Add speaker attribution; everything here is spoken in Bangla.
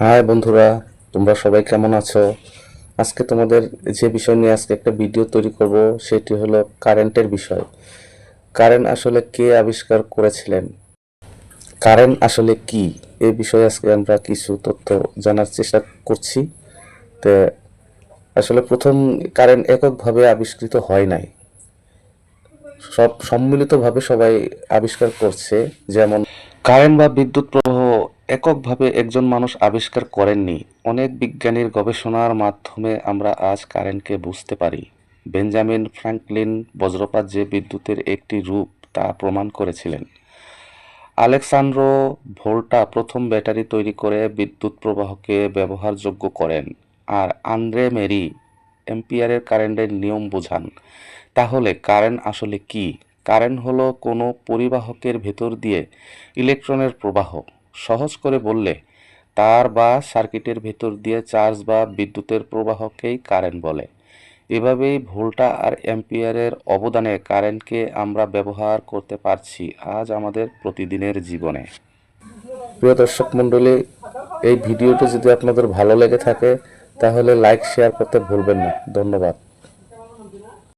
Speaker 1: হাই বন্ধুরা, তোমরা সবাই কেমন আছো? আজকে তোমাদের যে বিষয় নিয়ে আজকে একটা ভিডিও তৈরি করব, সেটি হলো কারেন্টের বিষয়। কারেন্ট আসলে কে আবিষ্কার করেছিলেন? কারেন্ট আসলে কি? এই বিষয়ে আজকে আমরা কিছু তথ্য জানার চেষ্টা করছি। তো, আসলে প্রথম, কারেন্ট এককভাবে আবিষ্কৃত হয় নাই। সব, সম্মিলিতভাবে সবাই আবিষ্কার করছে, যেমন কারেন্ট বা বিদ্যুৎ প্রবাহ এককভাবে একজন মানুষ আবিষ্কার করেননি। অনেক বিজ্ঞানীর গবেষণার মাধ্যমে আমরা আজ কারেন্টকে বুঝতে পারি। বেঞ্জামিন ফ্র্যাঙ্কলিন বজ্রপাত যে বিদ্যুতের একটি রূপ তা প্রমাণ করেছিলেন। আলেক্সান্ড্রো ভোল্টা প্রথম ব্যাটারি তৈরি করে বিদ্যুৎ প্রবাহকে ব্যবহারযোগ্য করেন। আর আন্দ্রে মেরি এম্পিয়ারের কারেন্টের নিয়ম বোঝান। তাহলে কারেন্ট আসলে কি? কারেন্ট হলো কোনো পরিবাহকের ভেতর দিয়ে ইলেকট্রনের প্রবাহ। সহজ করে বললে, তার বা সার্কিটের ভেতর দিয়ে চার্জ বা বিদ্যুতের প্রবাহকেই কারেন্ট বলে। এভাবেই ভোল্টা আর অ্যাম্পিয়ারের অবদানে কারেন্টকে আমরা ব্যবহার করতে পারছি আজ আমাদের প্রতিদিনের জীবনে। প্রিয় দর্শক মণ্ডলী, এই ভিডিওটি যদি আপনাদের ভালো লেগে থাকে, তাহলে লাইক শেয়ার করতে ভুলবেন না। ধন্যবাদ।